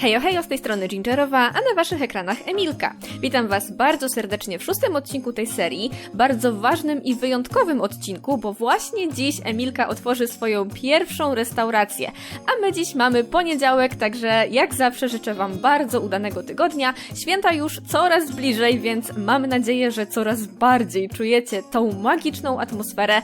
Hejo, hejo, z tej strony Gingerowa, a na waszych ekranach Emilka. Witam was bardzo serdecznie w szóstym odcinku tej serii, bardzo ważnym i wyjątkowym odcinku, bo właśnie dziś Emilka otworzy swoją pierwszą restaurację. A my dziś mamy poniedziałek, także jak zawsze życzę wam bardzo udanego tygodnia. Święta już coraz bliżej, więc mamy nadzieję, że coraz bardziej czujecie tą magiczną atmosferę.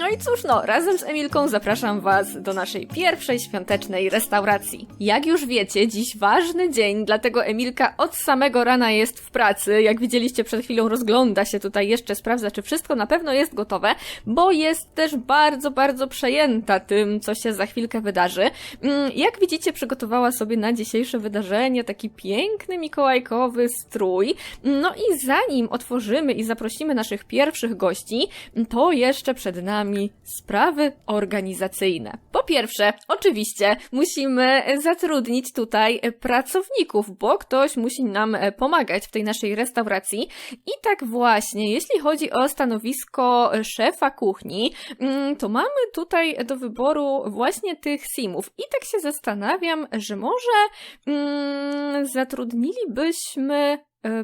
No i cóż, no, razem z Emilką zapraszam was do naszej pierwszej świątecznej restauracji. Jak już wiecie, dziś ważny dzień, dlatego Emilka od samego rana jest w pracy. Jak widzieliście przed chwilą, rozgląda się tutaj jeszcze, sprawdza, czy wszystko na pewno jest gotowe, bo jest też bardzo, bardzo przejęta tym, co się za chwilkę wydarzy. Mm, Jak widzicie, przygotowała sobie na dzisiejsze wydarzenie taki piękny mikołajkowy strój. No i zanim otworzymy i zaprosimy naszych pierwszych gości, to jeszcze przed nami sprawy organizacyjne. Po pierwsze, oczywiście musimy zatrudnić tutaj pracowników, bo ktoś musi nam pomagać w tej naszej restauracji. I tak właśnie, jeśli chodzi o stanowisko szefa kuchni, mm, to mamy tutaj do wyboru właśnie tych simów. I tak się zastanawiam, że może mm, zatrudnilibyśmy e,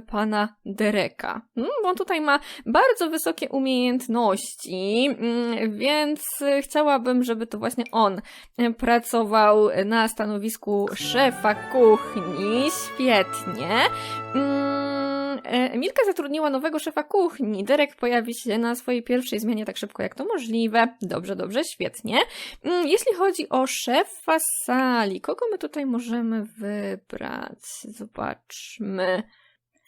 pana Dereka. Mm, Bo on tutaj ma bardzo wysokie umiejętności, mm, więc e, chciałabym, żeby to właśnie on e, pracował na stanowisku szefa kuchni. Świetnie. Mm, e, Emilka zatrudniła nowego szefa kuchni. Derek pojawi się na swojej pierwszej zmianie tak szybko jak to możliwe. Dobrze, dobrze, świetnie. Jeśli chodzi o szefa sali, kogo my tutaj możemy wybrać? Zobaczmy.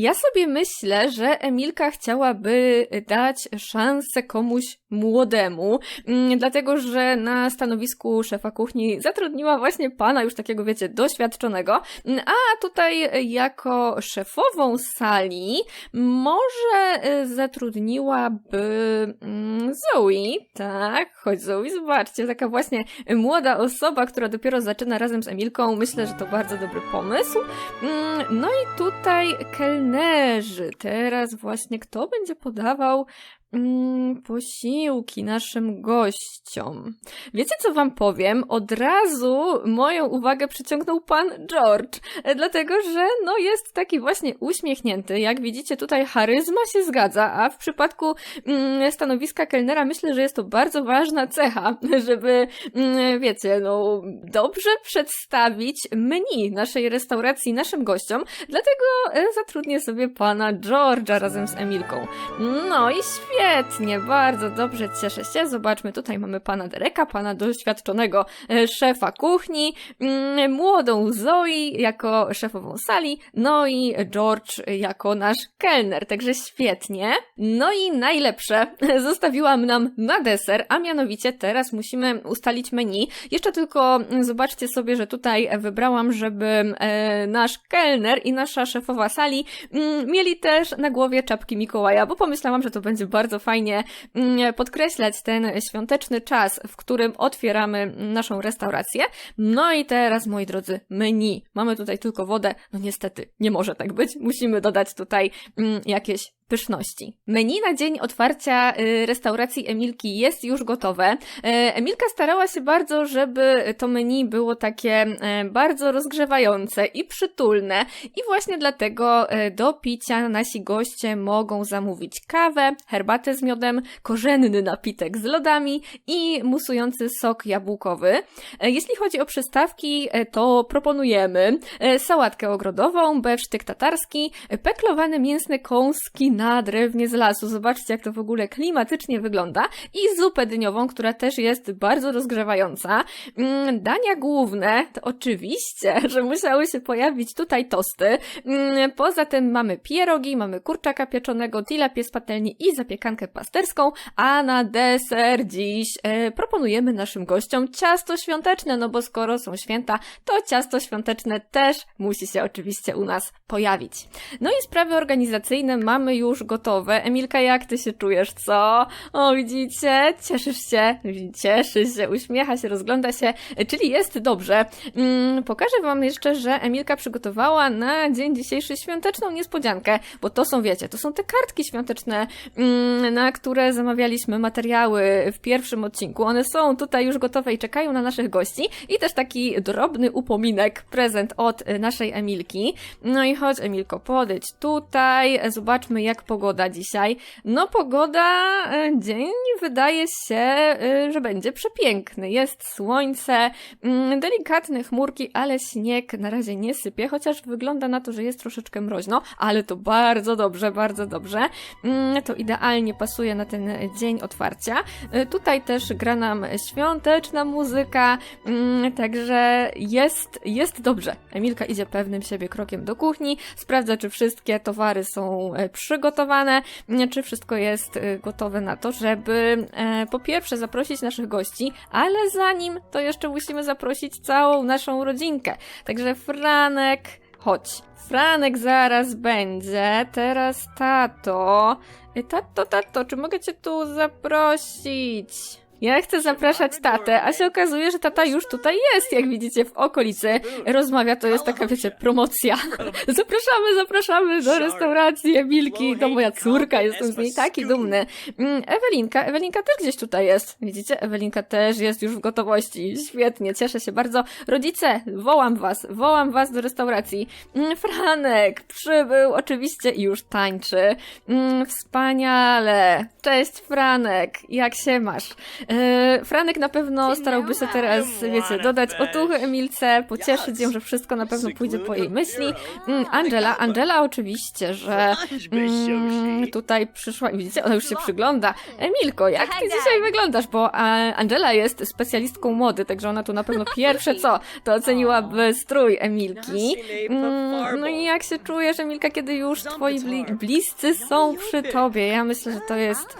Ja sobie myślę, że Emilka chciałaby dać szansę komuś młodemu, mm, dlatego że na stanowisku szefa kuchni zatrudniła właśnie pana już takiego, wiecie, doświadczonego, Mm, a tutaj jako szefową sali może y, zatrudniłaby mm, Zoe, tak, chodź Zoe, zobaczcie, taka właśnie młoda osoba, która dopiero zaczyna razem z Emilką, myślę, że to bardzo dobry pomysł. No i tutaj kelnerzy. Teraz właśnie kto będzie podawał mm, posiłki naszym gościom? Wiecie, co wam powiem? Od razu moją uwagę przyciągnął pan George, e, dlatego że no jest taki właśnie uśmiechnięty. Jak widzicie, tutaj charyzma się zgadza, a w przypadku mm, stanowiska kelnera myślę, że jest to bardzo ważna cecha, żeby, mm, wiecie, no dobrze przedstawić menu naszej restauracji naszym gościom, dlatego e, zatrudnię sobie pana George'a razem z Emilką. No i świetnie, bardzo dobrze, cieszę się. Zobaczmy, tutaj mamy pana Dereka, pana doświadczonego e, szefa kuchni, mm, młodą Zoe jako szefową sali, no i George jako nasz kelner, także świetnie. No i najlepsze zostawiłam nam na deser, a mianowicie teraz musimy ustalić menu. Jeszcze tylko zobaczcie sobie, że tutaj wybrałam, żeby e, nasz kelner i nasza szefowa sali mm, mieli też na głowie czapki Mikołaja, bo pomyślałam, że to będzie bardzo fajnie mm, podkreślać ten świąteczny czas, w którym otwieramy naszą restaurację. No i teraz, moi drodzy, menu. Mamy tutaj tylko wodę. No niestety, nie może tak być. Musimy dodać tutaj mm, jakieś pyszności. Menu na dzień otwarcia y, restauracji Emilki jest już gotowe. E, Emilka starała się bardzo, żeby to menu było takie e, bardzo rozgrzewające i przytulne i właśnie dlatego do picia nasi goście mogą zamówić kawę, herbatę z miodem, korzenny napitek z lodami i musujący sok jabłkowy. Jeśli chodzi o przystawki, to proponujemy sałatkę ogrodową, bewsztyk tatarski, peklowane mięsne kąski na drewnie z lasu. Zobaczcie, jak to w ogóle klimatycznie wygląda. I zupę dyniową, która też jest bardzo rozgrzewająca. Mm, Dania główne, to oczywiście, że musiały się pojawić tutaj tosty. Mm, Poza tym mamy pierogi, mamy kurczaka pieczonego, tilapie z patelni i zapiekankę pasterską, a na deser dziś e, proponujemy naszym gościom ciasto świąteczne, no bo skoro są święta, to ciasto świąteczne też musi się oczywiście u nas pojawić. No i sprawy organizacyjne mamy już już gotowe. Emilka, jak ty się czujesz, co? O, widzicie? Cieszysz się? Cieszy się, uśmiecha się, rozgląda się, czyli jest dobrze. Mm, pokażę wam jeszcze, że Emilka przygotowała na dzień dzisiejszy świąteczną niespodziankę, bo to są, wiecie, to są te kartki świąteczne, mm, na które zamawialiśmy materiały w pierwszym odcinku. One są tutaj już gotowe i czekają na naszych gości. I też taki drobny upominek, prezent od naszej Emilki. No i chodź, Emilko, podejdź tutaj, zobaczmy jak pogoda dzisiaj. No pogoda, y, dzień wydaje się, y, że będzie przepiękny. Jest słońce, mm, delikatne chmurki, ale śnieg na razie nie sypie, chociaż wygląda na to, że jest troszeczkę mroźno, ale to bardzo dobrze, bardzo dobrze. Mm, To idealnie pasuje na ten dzień otwarcia. Y, Tutaj też gra nam świąteczna muzyka, mm, także jest, jest dobrze. Emilka idzie pewnym siebie krokiem do kuchni, sprawdza, czy wszystkie towary są e, przygotowane, czy wszystko jest e, gotowe na to, żeby e, po pierwsze zaprosić naszych gości, ale zanim to jeszcze musimy zaprosić całą naszą rodzinkę. Także Franek, chodź. Franek zaraz będzie, teraz tato. E, Tato, tato, czy mogę cię tu zaprosić? Ja chcę zapraszać tatę, a się okazuje, że tata już tutaj jest, jak widzicie, w okolicy. Rozmawia, to jest taka, wiecie, promocja. Zapraszamy, zapraszamy do restauracji Emilki, to moja córka, jestem z niej taki dumny. Mm, Ewelinka, Ewelinka też gdzieś tutaj jest. Widzicie, Ewelinka też jest już w gotowości. Świetnie, cieszę się bardzo. Rodzice, wołam was, wołam was do restauracji. Mm, Franek przybył, oczywiście i już tańczy. Mm, Wspaniale. Cześć, Franek, jak się masz? E, Franek na pewno starałby się teraz, wiecie, dodać otuchy Emilce, pocieszyć ją, że wszystko na pewno pójdzie po jej myśli. Mm, Angela, Angela oczywiście, że mm, tutaj przyszła i widzicie, ona już się przygląda. Emilko, jak ty dzisiaj wyglądasz? Bo a, Angela jest specjalistką mody, także ona tu na pewno pierwsze co, to oceniłaby strój Emilki. Mm, no i jak się czujesz, Emilka, kiedy już twoi bli bliscy są przy tobie? Ja myślę, że to jest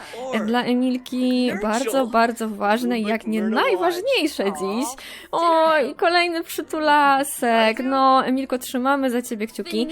dla Emilki bardzo, bardzo ważne i jak nie najważniejsze dziś. O, i kolejny przytulasek. No, Emilko, trzymamy za ciebie kciuki.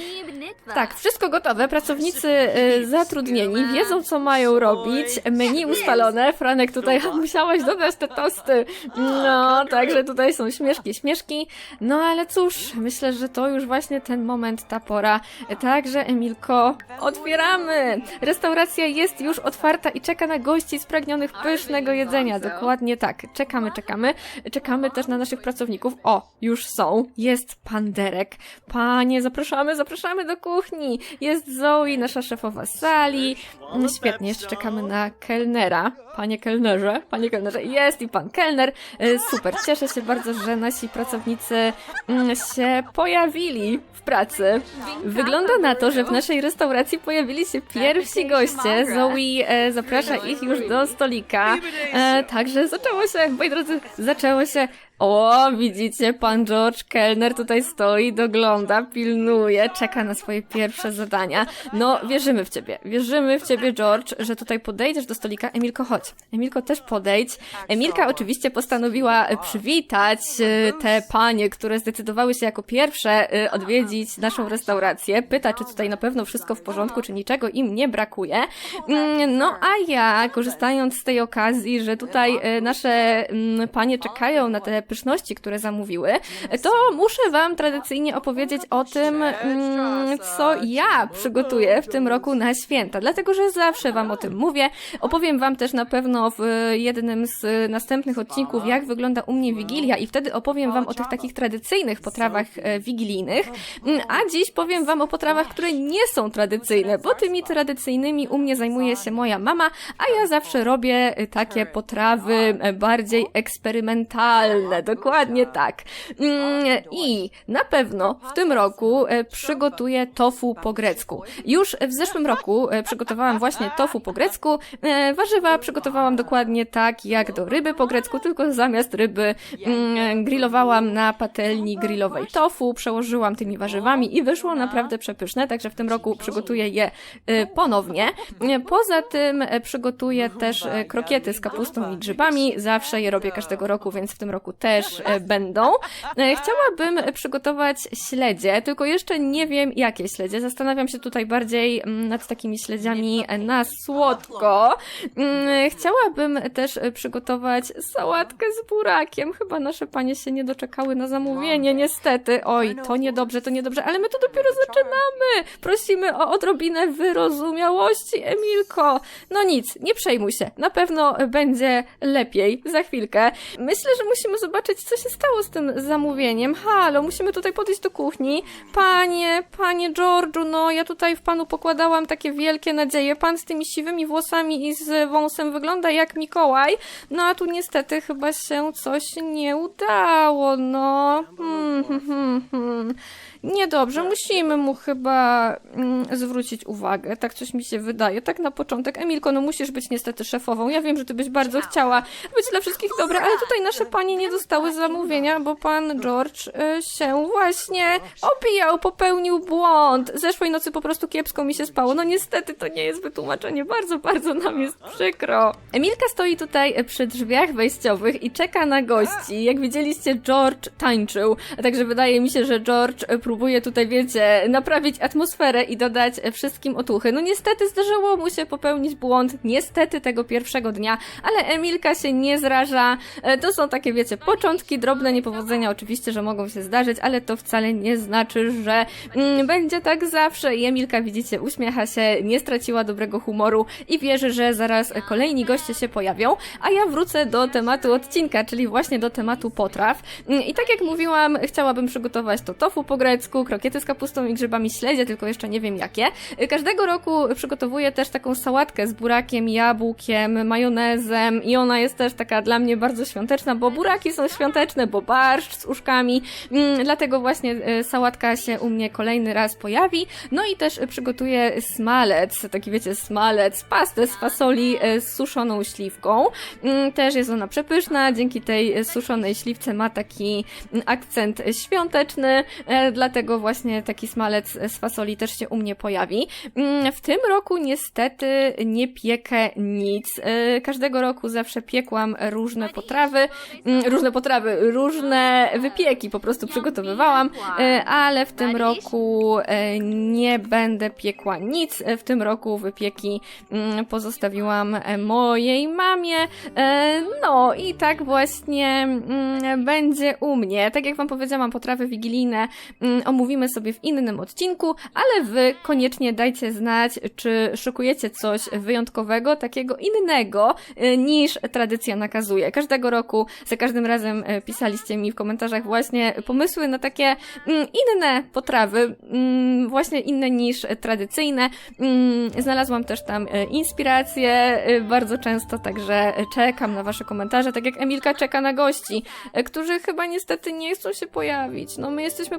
Tak, wszystko gotowe. Pracownicy y, zatrudnieni wiedzą, co mają robić. Menu ustalone. Franek, tutaj musiałaś dodać te tosty. No, także tutaj są śmieszki, śmieszki. No, ale cóż, myślę, że to już właśnie ten moment, ta pora. Także, Emilko, otwieramy! Restauracja jest już otwarta i czeka na gości spragnionych pysznego jedzenia. Dokładnie tak. Czekamy, czekamy. Czekamy też na naszych pracowników. O, już są. Jest pan Derek. Panie, zapraszamy, zapraszamy do kuchni. Jest Zoe, nasza szefowa sali. Świetnie, jeszcze czekamy na kelnera. Panie kelnerze, panie kelnerze, jest i pan kelner. E, Super, cieszę się bardzo, że nasi pracownicy mm, się pojawili w pracy. Wygląda na to, że w naszej restauracji pojawili się pierwsi goście. Zoe e, zaprasza ich już do stolika. E, także zaczęło się, moi drodzy, zaczęło się. O, widzicie, pan George Kellner tutaj stoi, dogląda, pilnuje, czeka na swoje pierwsze zadania. No, wierzymy w ciebie, wierzymy w ciebie, George, że tutaj podejdziesz do stolika. Emilko, chodź. Emilko, też podejdź. Emilka oczywiście postanowiła e, przywitać e, te panie, które zdecydowały się jako pierwsze e, odwiedzić naszą restaurację. Pyta, czy tutaj na pewno wszystko w porządku, czy niczego im nie brakuje. Mm, No, a ja, korzystając z tej okazji, że tutaj nasze mm, panie czekają na te pyszności, które zamówiły, to muszę wam tradycyjnie opowiedzieć o tym, mm, co ja przygotuję w tym roku na święta. Dlatego, że zawsze wam o tym mówię. Opowiem wam też na pewno w jednym z następnych odcinków, jak wygląda u mnie Wigilia i wtedy opowiem wam o tych takich tradycyjnych potrawach e, wigilijnych. Mm, A dziś powiem wam o potrawach, które nie są tradycyjne, bo tymi tradycyjnymi u mnie zajmuje się moja mama, a ja zawsze robię e, takie potrawy e, bardziej eksperymentalne. Dokładnie tak. Mm, I na pewno w tym roku e, przygotuję tofu po grecku. Już w zeszłym roku e, przygotowałam właśnie tofu po grecku. E, Warzywa przygotowałam dokładnie tak jak do ryby po grecku, tylko zamiast ryby mm, grillowałam na patelni grillowej tofu, przełożyłam tymi warzywami i wyszło naprawdę przepyszne, także w tym roku przygotuję je ponownie. Poza tym przygotuję też e, krokiety z kapustą i grzybami. Zawsze je robię każdego roku, więc w tym roku też też e, będą. E, Chciałabym przygotować śledzie, tylko jeszcze nie wiem jakie śledzie. Zastanawiam się tutaj bardziej mm, nad takimi śledziami na słodko. Mm, Chciałabym też przygotować sałatkę z burakiem. Chyba nasze panie się nie doczekały na zamówienie, niestety. Oj, to niedobrze, to niedobrze, ale my to dopiero zaczynamy. Prosimy o odrobinę wyrozumiałości, Emilko. No nic, nie przejmuj się. Na pewno będzie lepiej za chwilkę. Myślę, że musimy zobaczyć, co się stało z tym zamówieniem. Halo, musimy tutaj podejść do kuchni. Panie, panie George'u, no ja tutaj w panu pokładałam takie wielkie nadzieje. Pan z tymi siwymi włosami i z wąsem wygląda jak Mikołaj. No a tu niestety chyba się coś nie udało, no. Hmm, hmm, hmm, hmm. Niedobrze, musimy mu chyba mm, zwrócić uwagę. Tak coś mi się wydaje. Tak na początek. Emilko, no musisz być niestety szefową. Ja wiem, że ty byś bardzo chciała być dla wszystkich dobra, ale tutaj nasze panie nie dostały zamówienia, bo pan George y, się właśnie opijał, popełnił błąd. Zeszłej nocy po prostu kiepsko mi się spało. No niestety to nie jest wytłumaczenie. Bardzo, bardzo nam jest przykro. Emilka stoi tutaj przy drzwiach wejściowych i czeka na gości. Jak widzieliście, George tańczył. Także wydaje mi się, że George próbuje tutaj, wiecie, naprawić atmosferę i dodać wszystkim otuchy. No niestety zdarzyło mu się popełnić błąd, niestety tego pierwszego dnia, ale Emilka się nie zraża. E, To są takie, wiecie, początki, drobne niepowodzenia oczywiście, że mogą się zdarzyć, ale to wcale nie znaczy, że mm, będzie tak zawsze. I Emilka, widzicie, uśmiecha się, nie straciła dobrego humoru i wierzy, że zaraz kolejni goście się pojawią. A ja wrócę do tematu odcinka, czyli właśnie do tematu potraw. Mm, I tak jak mówiłam, chciałabym przygotować to tofu po grecku, krokiety z kapustą i grzybami śledzie, tylko jeszcze nie wiem jakie. Każdego roku przygotowuję też taką sałatkę z burakiem, jabłkiem, majonezem i ona jest też taka dla mnie bardzo świąteczna, bo buraki są świąteczne, bo barszcz z uszkami, mm, dlatego właśnie y, sałatka się u mnie kolejny raz pojawi. No i też przygotuję smalec, taki wiecie, smalec, pastę z fasoli y, z suszoną śliwką. Mm, Też jest ona przepyszna, dzięki tej y, suszonej śliwce ma taki mm, akcent świąteczny, e, dlatego właśnie taki smalec z fasoli też się u mnie pojawi. Mm, W tym roku niestety nie piekę nic. E, Każdego roku zawsze piekłam różne potrawy, mm, różne potrawy, różne wypieki po prostu przygotowywałam, e, ale w tym roku e, nie będę piekła nic. W tym roku wypieki mm, pozostawiłam mojej mamie. No i tak właśnie będzie u mnie. Tak jak wam powiedziałam, potrawy wigilijne omówimy sobie w innym odcinku, ale wy koniecznie dajcie znać, czy szykujecie coś wyjątkowego, takiego innego e, niż tradycja nakazuje. Każdego roku, za każdym razem e, pisaliście mi w komentarzach właśnie pomysły na takie mm, inne potrawy, mm, właśnie inne niż tradycyjne. Mm, Znalazłam też tam e, inspiracje bardzo często, także czekam na wasze komentarze, tak jak Emilka czeka na gości, którzy chyba niestety nie chcą się pojawić. No my jesteśmy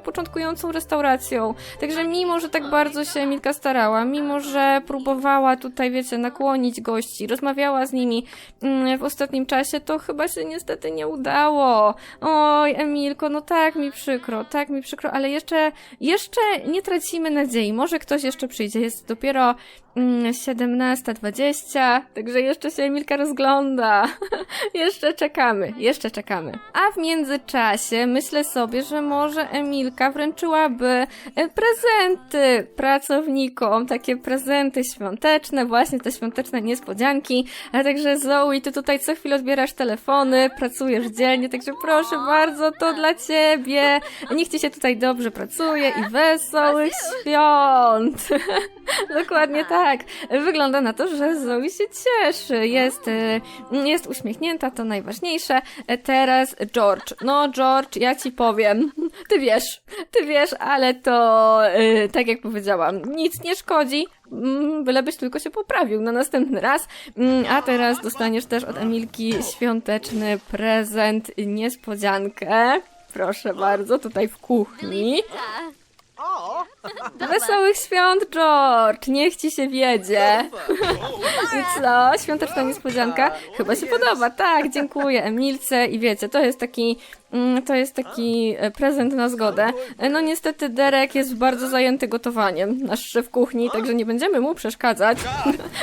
początkującą restauracją, także mimo, że tak bardzo się Emilka starała, mimo, że próbowała tutaj, wiecie, nakłonić gości, rozmawiała z nimi mm, w ostatnim czasie, to chyba się niestety nie udało. Oj, Emilko, no tak mi przykro, tak mi przykro, ale jeszcze, jeszcze nie tracimy nadziei. Może ktoś jeszcze przyjdzie. Jest dopiero 17.20, także jeszcze się Emilka rozgląda. jeszcze czekamy, jeszcze czekamy. A w międzyczasie myślę sobie, że może Emilka wręczyłaby e, prezenty pracownikom, takie prezenty świąteczne, właśnie te świąteczne niespodzianki. A także Zoe, ty tutaj co chwilę odbierasz telefony, pracujesz dzielnie, także proszę bardzo, to dla ciebie. Niech ci się tutaj dobrze pracuje i wesołych świąt. Dokładnie tak. Wygląda na to, że Zoe się cieszy. Jest, e, jest uśmiechnięta, to najważniejsze. E, Teraz George. No, George, ja ci powiem. Ty wiesz, ty wiesz, ale to, e, tak jak powiedziałam, nic nie szkodzi. Mm, Bylebyś tylko się poprawił na następny raz. Mm, A teraz dostaniesz też od Emilki świąteczny prezent, niespodziankę. Proszę bardzo, tutaj w kuchni. Wesołych świąt, George! Niech ci się wiedzie. I co? Świąteczna niespodzianka? Chyba się podoba. Tak, dziękuję Emilce. I wiecie, to jest taki Mm, To jest taki e, prezent na zgodę. E, No niestety Derek jest bardzo zajęty gotowaniem, nasz szef kuchni, także nie będziemy mu przeszkadzać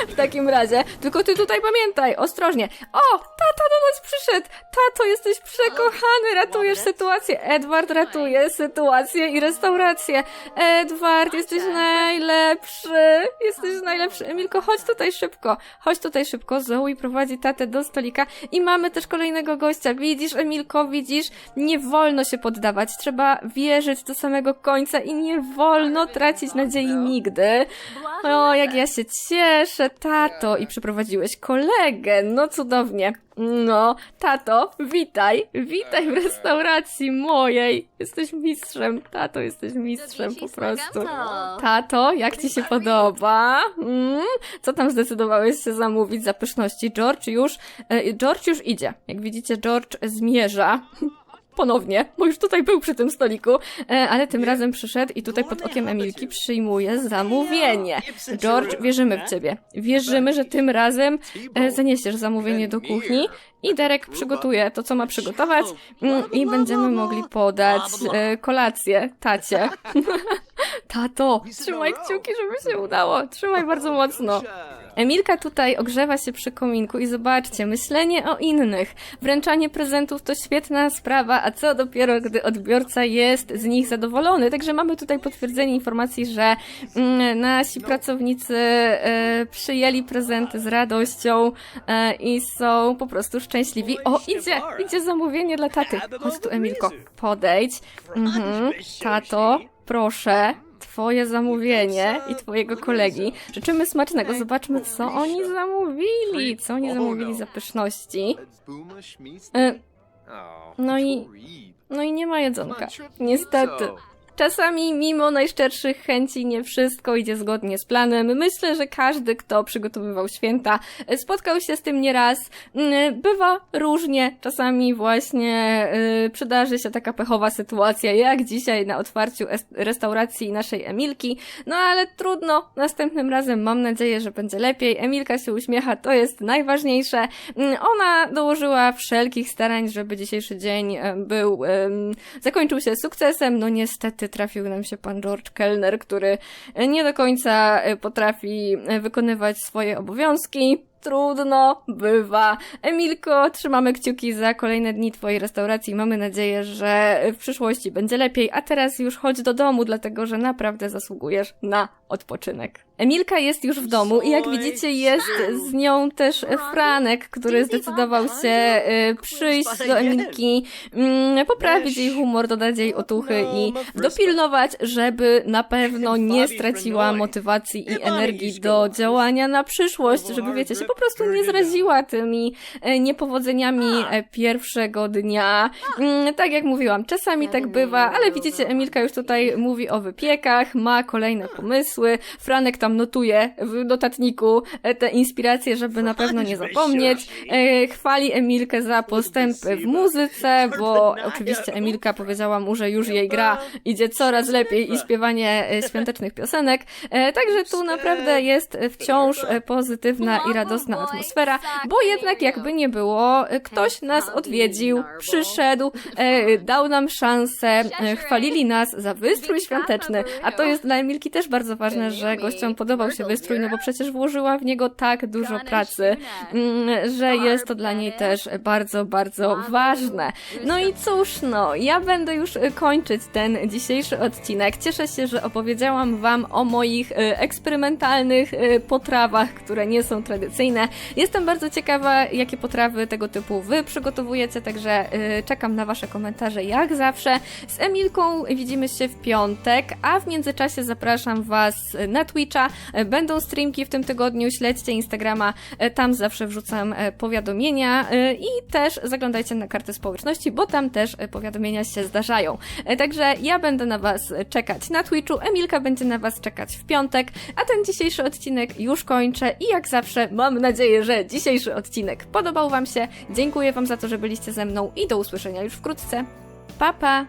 w takim razie. Tylko ty tutaj pamiętaj, ostrożnie. O, tata do nas przyszedł! Tato, jesteś przekochany, ratujesz sytuację. Edward ratuje sytuację i restaurację. Edward, jesteś najlepszy! Jesteś najlepszy. Emilko, chodź tutaj szybko. Chodź tutaj szybko. Zoe prowadzi tatę do stolika i mamy też kolejnego gościa. Widzisz, Emilko, widzisz? Nie wolno się poddawać. Trzeba wierzyć do samego końca i nie wolno tracić nadziei nigdy. O, jak ja się cieszę, tato. I przyprowadziłeś kolegę. No cudownie. No, tato, witaj. Witaj w restauracji mojej. Jesteś mistrzem. Tato, jesteś mistrzem po prostu. Tato, jak ci się podoba? Mm? Co tam zdecydowałeś się zamówić za pyszności? George już, e, George już idzie. Jak widzicie, George zmierza. Ponownie, bo już tutaj był przy tym stoliku, e, ale tym razem przyszedł i tutaj pod okiem Emilki przyjmuje zamówienie. George, wierzymy w ciebie. Wierzymy, że tym razem e, zaniesiesz zamówienie do kuchni i Derek przygotuje to, co ma przygotować i będziemy mogli podać kolację tacie. Tato, trzymaj kciuki, żeby się udało. Trzymaj bardzo mocno. Emilka tutaj ogrzewa się przy kominku i zobaczcie, myślenie o innych. Wręczanie prezentów to świetna sprawa, a co dopiero, gdy odbiorca jest z nich zadowolony. Także mamy tutaj potwierdzenie informacji, że mm, nasi pracownicy e, przyjęli prezenty z radością e, i są po prostu szczęśliwi. O, idzie, idzie zamówienie dla taty. Chodź tu, Emilko, podejdź. Mhm. Tato, proszę. Twoje zamówienie i twojego kolegi. Życzymy smacznego. Zobaczmy, co oni zamówili. Co oni zamówili za pyszności. E, no i- No i nie ma jedzonka. Niestety. Czasami, mimo najszczerszych chęci, nie wszystko idzie zgodnie z planem. Myślę, że każdy, kto przygotowywał święta, e, spotkał się z tym nieraz. Mm, Bywa różnie. Czasami właśnie y, przydarzy się taka pechowa sytuacja, jak dzisiaj na otwarciu es- restauracji naszej Emilki. No ale trudno. Następnym razem mam nadzieję, że będzie lepiej. Emilka się uśmiecha, to jest najważniejsze. Mm, Ona dołożyła wszelkich starań, żeby dzisiejszy dzień e, był, zakończył się sukcesem. No niestety trafił nam się pan George Kellner, który nie do końca e, potrafi e, wykonywać swoje obowiązki. Trudno, bywa. Emilko, trzymamy kciuki za kolejne dni Twojej restauracji. Mamy nadzieję, że w przyszłości będzie lepiej. A teraz już chodź do domu, dlatego że naprawdę zasługujesz na odpoczynek. Emilka jest już w domu i jak widzicie jest z nią też Franek, który zdecydował się e, przyjść do Emilki, mm, poprawić jej humor, dodać jej otuchy i dopilnować, żeby na pewno nie straciła motywacji i energii do działania na przyszłość, żeby wiecie, się po prostu nie zraziła tymi e, niepowodzeniami e, pierwszego dnia. Mm, Tak jak mówiłam, czasami tak bywa, ale widzicie, Emilka już tutaj mówi o wypiekach, ma kolejne pomysły. Franek tam notuje w notatniku e, te inspiracje, żeby na pewno nie zapomnieć. Chwali Emilkę za postępy w muzyce, bo oczywiście Emilka powiedziała mu, że już jej gra idzie coraz lepiej i śpiewanie świątecznych piosenek. Także tu naprawdę jest wciąż pozytywna i radosna atmosfera, bo jednak jakby nie było, e, ktoś nas odwiedził, przyszedł, e, dał nam szansę, e, chwalili nas za wystrój świąteczny, a to jest dla Emilki też bardzo ważne, że gościom podobał się wystrój, no bo przecież włożyła w niego tak dużo pracy, mm, że jest to dla niej też bardzo, bardzo ważne. No i cóż, no, ja będę już kończyć ten dzisiejszy odcinek. Cieszę się, że opowiedziałam Wam o moich eksperymentalnych potrawach, które nie są tradycyjne. Jestem bardzo ciekawa, jakie potrawy tego typu Wy przygotowujecie, także e, czekam na Wasze komentarze jak zawsze. Z Emilką widzimy się w piątek, a w międzyczasie zapraszam Was na Twitcha. Będą streamki w tym tygodniu, śledźcie Instagrama, e, tam zawsze wrzucam e, powiadomienia e, i też zaglądajcie na kartę społeczności, bo tam też powiadomienia się zdarzają. Także ja będę na Was czekać na Twitchu, Emilka będzie na Was czekać w piątek, a ten dzisiejszy odcinek już kończę i jak zawsze mam nadzieję, że dzisiejszy odcinek podobał Wam się. Dziękuję Wam za to, że byliście ze mną i do usłyszenia już wkrótce. Pa, pa!